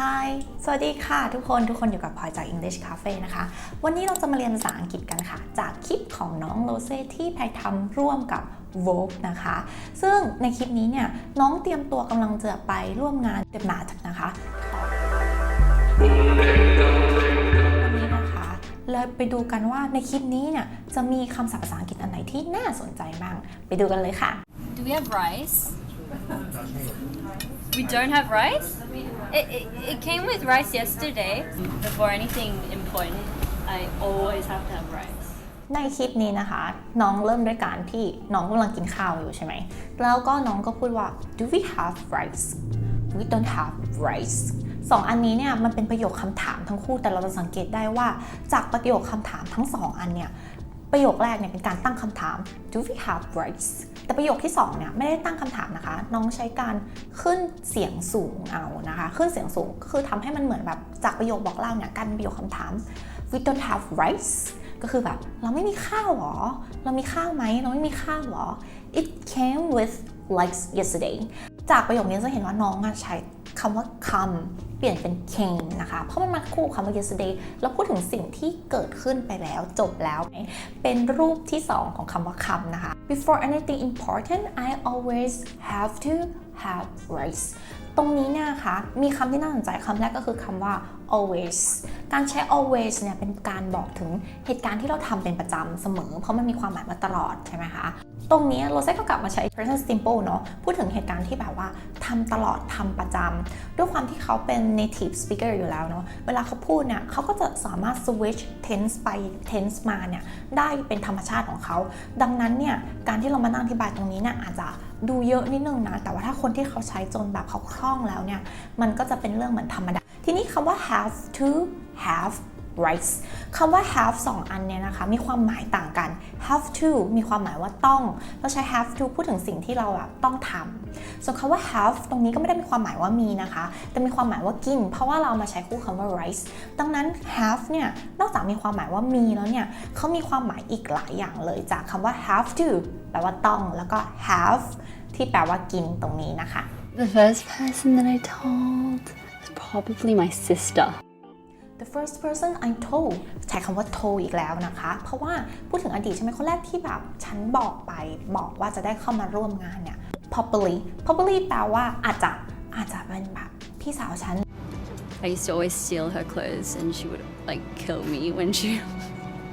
Hi สวัสดีค่ะ ทุกคน ทุกคนอยู่กับพลอยจาก English Cafe นะคะ วันนี้เราจะมาเรียนภาษาอังกฤษกันค่ะ จากคลิปของน้องโรเซ่ที่แพรทำร่วมกับ Vogue นะคะ ซึ่งในคลิปนี้เนี่ย น้องเตรียมตัวกำลังจะไปร่วมงาน The Mat นะคะวันนี้นะคะเลยไปดูกันว่าในคลิปนี้เนี่ย จะมีคำศัพท์ภาษาอังกฤษอันไหนที่น่าสนใจบ้าง ไปดูกันเลยค่ะ Do we have rice? We don't have rice? It, it, it came with rice yesterday. Before anything important, I always have to have rice. ในคลิปนี้นะคะ น้องเริ่มด้วยการที่น้องกำลังกินข้าวอยู่ใช่ไหม แล้วก็น้องก็พูดว่า do we have rice we don't have rice สองอันนี้เนี่ยมันเป็นประโยคคำถามทั้งคู่แต่เราจะสังเกตได้ว่า จากประโยคคำถามทั้งสองอันเนี่ยประโยคแรกเนี่ยเป็นการตั้งคำถาม do we have rice แต่ประโยคที่สองเนี่ยไม่ได้ตั้งคำถามนะคะ น้องใช้การขึ้นเสียงสูงเอานะคะ ขึ้นเสียงสูงคือทำให้มันเหมือนแบบจากประโยคบอกเล่าเนี่ยกันประโยคคำถาม we don't have rice ก็คือแบบเราไม่มีข้าวหรอ เรามีข้าวไหมเราไม่มีข้าวหรอ it came with like yesterday จากประโยคนี้จะเห็นว่าน้องอะใช้ คำว่า come เปลี่ยนเป็น came นะคะ เพราะมันมาคู่คำว่า yesterday แล้วพูดถึงสิ่งที่เกิดขึ้นไปแล้วจบแล้ว เป็นรูปที่ 2 ของคำว่า come นะคะ before anything important I always have to have rice ตรงนี้เนี่ยนะคะมีคำที่น่าสนใจคำแรกก็คือคำว่า always การใช้ always เนี่ยเป็นการบอกถึงเหตุการณ์ที่เราทำเป็นประจำเสมอ เพราะมันมีความหมายว่าตลอดใช่ไหมคะ ตรงนี้โรเซ่ก็กลับมาใช้ present simple เนอะพูดถึงเหตุการณ์ที่แบบว่าทำตลอดทำประจำด้วยความที่เขาเป็น native speaker อยู่แล้วเนาะเวลาเขาพูดเนี่ยเขาก็จะสามารถ switch tense ไป tense มาเนี่ยได้เป็นธรรมชาติของเขา ดังนั้นเนี่ยการที่เรามานั่งอธิบายตรงนี้เนี่ยอาจจะดูเยอะนิดนึงนะ แต่ว่าถ้าคนที่เขาใช้จนแบบเขาคล่องแล้วเนี่ย มันก็จะเป็นเรื่องเหมือนธรรมดา ทีนี้คำว่า have to have rights คำว่า have สองอันเนี่ยนะคะมีความหมายต่างกัน have to มีความหมายว่าต้องเราใช้ have to พูดถึงสิ่งที่เราแบบต้องทำส่วนคำว่า have ตรงนี้ก็ไม่ได้มีความหมายว่ามีนะคะ แต่มีความหมายว่ากิน เพราะว่าเรามาใช้คู่คำว่า rice ดังนั้น have เนี่ยนอกจากมีความหมายว่ามีแล้วเนี่ยเขามีความหมายอีกหลายอย่างเลยจากคำว่า have to แปลว่าต้องแล้วก็ have ที่แปลว่ากินตรงนี้นะคะ The first person that I told was probably my sister. The first person I told ใช้คำว่า told อีกแล้วนะคะ เพราะว่าพูดถึงอดีตใช่ไหมคนแรกที่แบบฉันบอกไปบอกว่าจะได้เข้ามาร่วมงานเนี่ย probably probably แปลว่าอาจจะอาจจะเป็นแบบพี่สาวฉัน I used to always steal her clothes and she would like kill me when she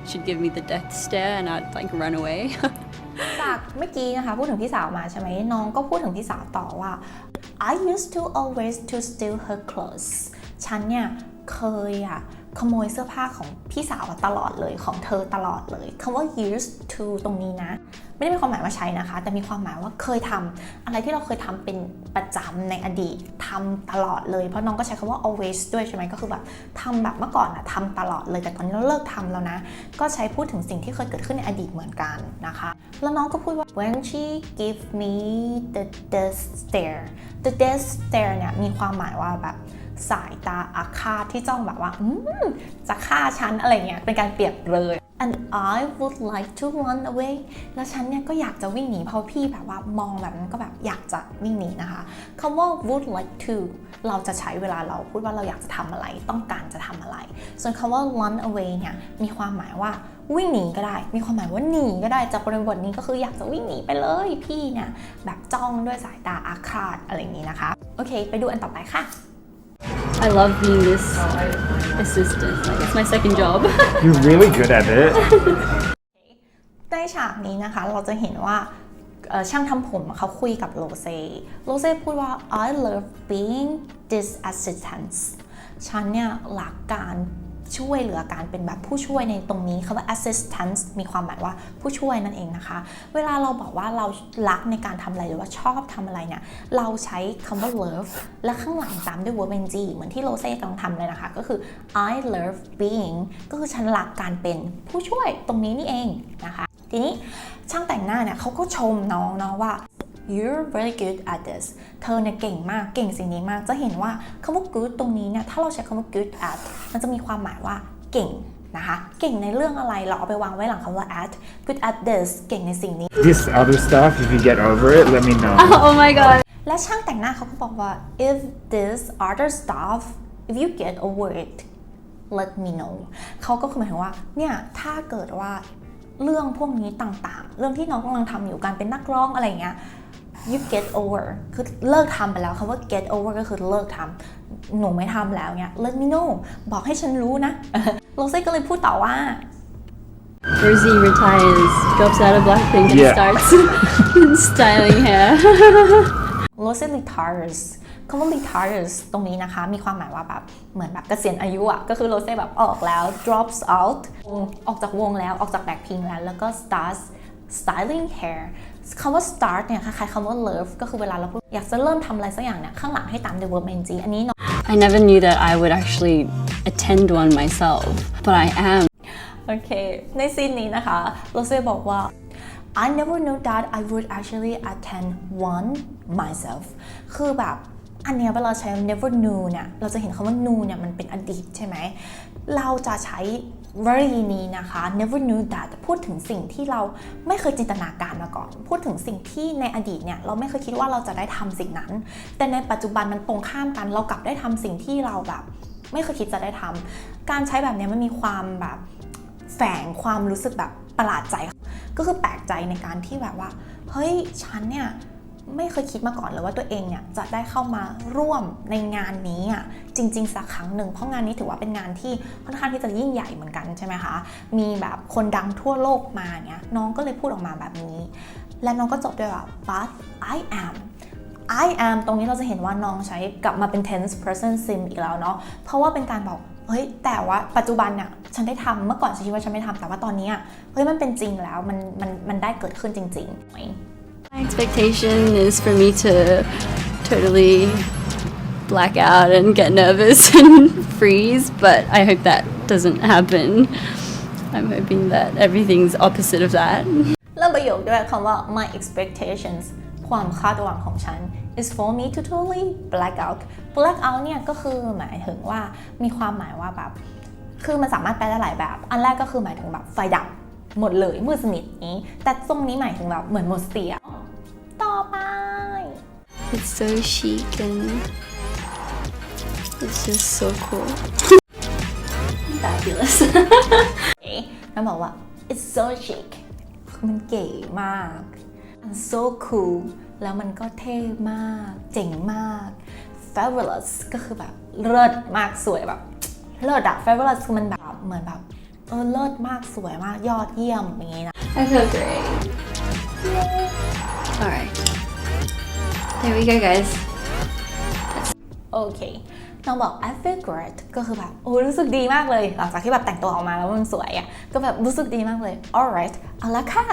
she'd give me the death stare and I'd like run away. จากเมื่อกี้นะคะพูดถึงพี่สาวมาใช่ไหมน้องก็พูดถึงพี่สาวต่อว่า I used to always to steal her clothes ฉันเนี่ย เคยอะขโมยเสื้อผ้าของพี่สาวตลอดเลยของเธอตลอดเลยคำว่า used to ตรงนี้นะ ไม่ได้มีความหมายว่าใช้นะคะ แต่มีความหมายว่าเคยทำอะไรที่เราเคยทำเป็นประจำในอดีตทำตลอดเลย เพราะน้องก็ใช้คำว่า always ด้วยใช่ไหมก็คือแบบทำแบบเมื่อก่อนอะทำตลอดเลย แต่ตอนนี้เราเลิกทำแล้วนะ ก็ใช้พูดถึงสิ่งที่เคยเกิดขึ้นในอดีตเหมือนกันนะคะ แล้วน้องก็พูดว่า when she give me the death stare the death stare เนี่ยมีความหมายว่าแบบ สายตาอาฆาตที่จ้องแบบว่าจะฆ่าฉันอะไรเงี้ยเป็นการเปรียบเลย and I would like to run away แล้วฉันเนี่ยก็อยากจะวิ่งหนีเพราะพี่แบบว่ามองแบบนั้นก็แบบอยากจะวิ่งหนีนะคะคำว่า would like to เราจะใช้เวลาเราพูดว่าเราอยากจะทำอะไร ต้องการจะทำอะไร ส่วนคำว่า run away เนี่ยมีความหมายว่าวิ่งหนีก็ได้ มีความหมายว่าหนีก็ได้ จากบริบทนี้ก็คืออยากจะวิ่งหนีไปเลยพี่เนี่ยแบบจ้องด้วยสายตาอาฆาตอะไรอย่างนี้นะคะ โอเค ไปดูอันต่อไปค่ะ I love being this assistant. Like it's my second job. You're really good at it. ในฉากนี้นะคะเราจะเห็นว่าเอ่อช่างทำผมเขาคุยกับโรเซ่โรเซ่พูดว่า I love being this assistant ฉันเนี่ยรักการ ช่วยเหลือการเป็นแบบผู้ช่วยในตรงนี้คำว่า assistant มีความหมายว่าผู้ช่วยนั่นเองนะคะ เวลาเราบอกว่าเรารักในการทำอะไรหรือว่าชอบทำอะไรเนี่ย เราใช้คำว่า love และข้างหลังตามด้วย verb ing เหมือนที่โรเซ่กำลังทำเลยนะคะ ก็คือ I love being ก็คือฉันรักการเป็นผู้ช่วยตรงนี้นี่เองนะคะ ทีนี้ช่างแต่งหน้าเนี่ยเขาก็ชมน้องเนาะว่า you're very good at this เธอเนี่ยเก่งมาก เก่งสิ่งนี้มาก จะเห็นว่าคำว่า good ตรงนี้เนี่ย ถ้าเราใช้คำว่า good at มันจะมีความหมายว่าเก่งนะคะ เก่งในเรื่องอะไร เราเอาไปวางไว้หลังคำว่า at good at this เก่งในสิ่งนี้ This other stuff, if you get over it, let me know. oh my god. และช่างแต่งหน้าเขาก็บอกว่า if this other stuff if you get over it let me know เขาก็คือหมายถึงว่า เนี่ย ถ้าเกิดว่าเรื่องพวกนี้ต่างๆ เรื่องที่น้องกำลังทำอยู่การเป็นนักร้องอะไรอย่างเงี้ย you get over คือเลิกทำไปแล้วคำว่า get over ก็คือเลิกทำหนูไม่ทำแล้วเนี่ย let me know บอกให้ฉันรู้นะโรเซ่ก็เลยพูดต่อว่า Rosie retires, drops out of Blackpink, and Yeah. starts styling hair. โรเซ่ retires คำว่า retires ตรงนี้นะคะ มีความหมายว่าแบบเหมือนแบบเกษียณอายุอะก็คือโรเซ่แบบออกแล้ว drops out ออกจากวงแล้วออกจากแบ็คพิงแล้วแล้วก็ starts styling hair คำว่า start เนี่ยคล้ายๆคำว่า love ก็คือเวลาเราพูดอยากจะเริ่มทำอะไรสักอย่างเนี่ยข้างหลังให้ตาม the verb ing อันนี้เนาะ I never knew that I would actually attend one myself, but I am. โอเค ในซีนนี้นะคะโรเซ่บอกว่า I never knew that I would actually attend one myself คือแบบอันเนี้ยเวลาใช้ never knew เนี่ย เราจะเห็นคำว่า knew เนี่ย มันเป็นอดีตใช่ไหม เราจะใช้วลีนี้นะคะ never knew that พูดถึงสิ่งที่เราไม่เคยจินตนาการมาก่อน พูดถึงสิ่งที่ในอดีตเนี่ยเราไม่เคยคิดว่าเราจะได้ทำสิ่งนั้น แต่ในปัจจุบันมันตรงข้ามกันเรากลับได้ทำสิ่งที่เราแบบ ไม่เคยคิดจะได้ทำการใช้แบบนี้มันมีความแบบแฝงความรู้สึกแบบประหลาดใจ ก็คือแปลกใจในการที่แบบว่า เฮ้ยฉันเนี่ย ไม่เคยคิดมาก่อนเลยว่าตัวเองเนี่ยจะได้เข้ามาร่วมในงานนี้อะจริง ๆ สักครั้งหนึ่งเพราะงานนี้ถือว่าเป็นงานที่ค่อนข้างที่จะยิ่งใหญ่เหมือนกันใช่ไหมคะมีแบบคนดังทั่วโลกมาเนี่ยน้องก็เลยพูดออกมาแบบนี้ และน้องก็จบด้วยว่า but I am I am ตรงนี้เราจะเห็นว่าน้องใช้กลับมาเป็น tense person sim อีกแล้วเนาะ เพราะว่าเป็นการบอกเฮ้ยแต่ว่าปัจจุบันเนี่ยฉันได้ทำเมื่อก่อนฉันคิดว่าฉันไม่ทำแต่ว่าตอนนี้เฮ้ยมันเป็นจริงแล้วมันมันมันได้เกิดขึ้นจริงๆ My expectation is for me to totally black out and get nervous and freeze, but I hope that doesn't happen. I'm hoping that everything's opposite of that. เริ่มประโยคด้วยคำว่า my expectations ความคาดหวังของฉัน is for me to totally black out black out เนี่ยก็คือหมายถึงว่ามีความหมายว่าแบบ คือมันสามารถแปลได้หลายแบบ อันแรกก็คือหมายถึงแบบไฟดับหมดเลยมืดสนิทนี้ แต่ตรงนี้หมายถึงแบบเหมือนหมดสติอะ ต่อไป It's so chic and it's just so cool. Fabulous. เอ๊ะแล้วบอกว่า it's so chic คือมันเก๋มาก and so cool แล้วมันก็เท่มาก เจ๋งมาก fabulous ก็คือแบบเลิศมากสวยแบบเลิศอะ fabulous คือมันแบบเหมือนแบบเออเลิศมากสวยมากยอดเยี่ยมอย่างงี้นะ I feel great. All right. There we go, guys. โอเคต้องบอก I feel great ก็คือแบบโอ้รู้สึกดีมากเลย หลังจากที่แบบแต่งตัวออกมาแล้วมันสวยอะ่ะ ก็แบบรู้สึกดีมากเลย alright เอาละค่ะ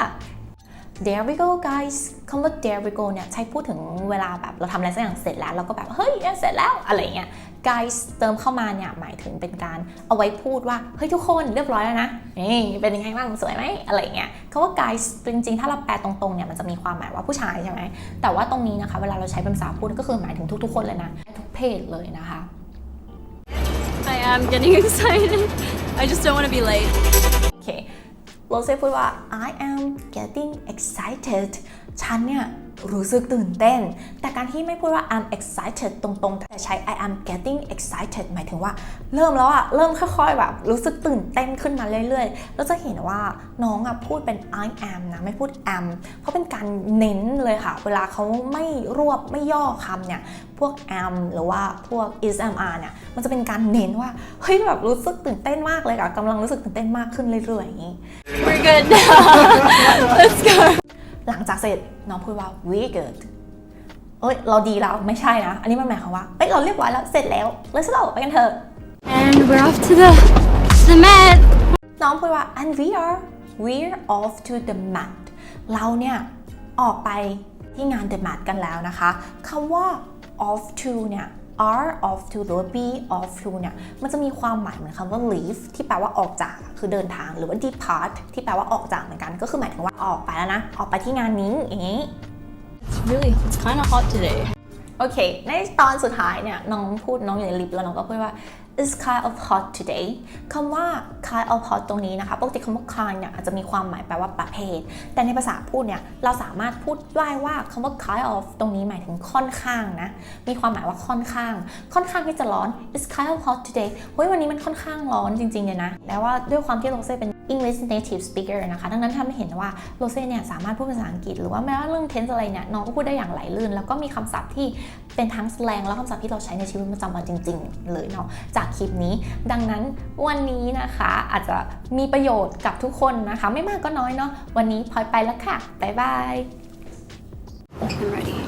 there we go guys คำว่า there we go เนี่ยใช้พูดถึงเวลาแบบเราทำอะไรสักอย่างเสร็จแล้ว เราก็แบบ เฮ้ย เสร็จแล้ว อะไรเงี้ย guys เติมเข้ามาเนี่ยหมายถึงเป็นการเอาไว้พูดว่า เฮ้ยทุกคนเรียบร้อยแล้วนะนี่เป็นยังไงบ้างสวยไหมอะไรเงี้ยคำว่า guys จริงๆ ถ้าเราแปลตรงๆเนี่ยมันจะมีความหมายว่าผู้ชายใช่ไหมแต่ว่าตรงนี้นะคะเวลาเราใช้เป็นภาษาพูดก็คือหมายถึงทุกๆคนเลยนะ ทุกเพศเลยนะคะ I am getting excited. I just don't want to be late. โอเคโรเซ่พูดว่า I am getting excited ฉันเนี่ย รู้สึกตื่นเต้น แต่การที่ไม่พูดว่า I'm excited ตรงๆ แต่ใช้ I am getting excited หมายถึงว่า เริ่มแล้วอะเริ่มค่อยๆแบบรู้สึกตื่นเต้นขึ้นมาเรื่อยๆ แล้วจะเห็นว่าน้องอะพูดเป็น I am นะ ไม่พูด am เพราะเป็นการเน้นเลยค่ะ เวลาเขาไม่รวบไม่ย่อคำเนี่ย พวก am หรือว่าพวก is am are เนี่ย มันจะเป็นการเน้นว่า เฮ้ยแบบรู้สึกตื่นเต้นมากเลยอะกำลังรู้สึกตื่นเต้นมากขึ้นเรื่อยๆอย่างนี้ We're good now. Let's go. หลังจากเสร็จน้องพูดว่า we good เอ้ยเราดีแล้วไม่ใช่นะ อันนี้มันหมายความว่าเอ้ยเราเรียบร้อยแล้วเสร็จแล้ว let's go ไปกันเถอะ And we're off to the to the mat. น้องพูดว่า and we are we're off to the mat เราเนี่ยออกไปที่งาน the mat กันแล้วนะคะคำว่า off to เนี่ย are off to หรือว่า be off to เนี่ยมันจะมีความหมายเหมือนคำว่า leave ที่แปลว่าออกจากคือเดินทางหรือว่า depart ที่แปลว่าออกจากเหมือนกัน ก็คือหมายถึงว่าออกไปแล้วนะ ออกไปที่งานนี้อย่างนี้ It's really it's kind of hot today. โอเค ในตอนสุดท้ายเนี่ยน้องพูดน้องอยู่ในลิฟต์แล้วน้องก็พูดว่า it's kind of hot today คำว่า kind of hot ตรงนี้นะคะปกติคำว่า kind เนี่ยอาจจะมีความหมายแปลว่าประเภท แต่ในภาษาพูดเนี่ยเราสามารถพูดได้ว่าคำว่า kind of ตรงนี้หมายถึงค่อนข้างนะ มีความหมายว่าค่อนข้าง ค่อนข้างที่จะร้อน it's kind of hot today เฮ้ยวันนี้มันค่อนข้างร้อนจริงๆเลยนะแต่ว่าด้วยความที่โรเซ่เป็น English native speaker นะคะ ดังนั้นทำให้เห็นว่าโรเซ่เนี่ยสามารถพูดภาษาอังกฤษ หรือว่าแม้ว่าเรื่อง tense อะไรเนี่ยน้องก็พูดได้อย่างไหลลื่น แล้วก็มีคำศัพท์ที่เป็นทั้งสลงแล้วคำศัพท์ที่เราใช้ในชีวิตประจำวันจริง ๆ เลยเนาะจากคลิปนี้ ดังนั้นวันนี้นะคะ อาจจะมีประโยชน์กับทุกคนนะคะ ไม่มากก็น้อยเนาะวันนี้พลอยไปแล้วค่ะบ๊ายบาย I'm ready.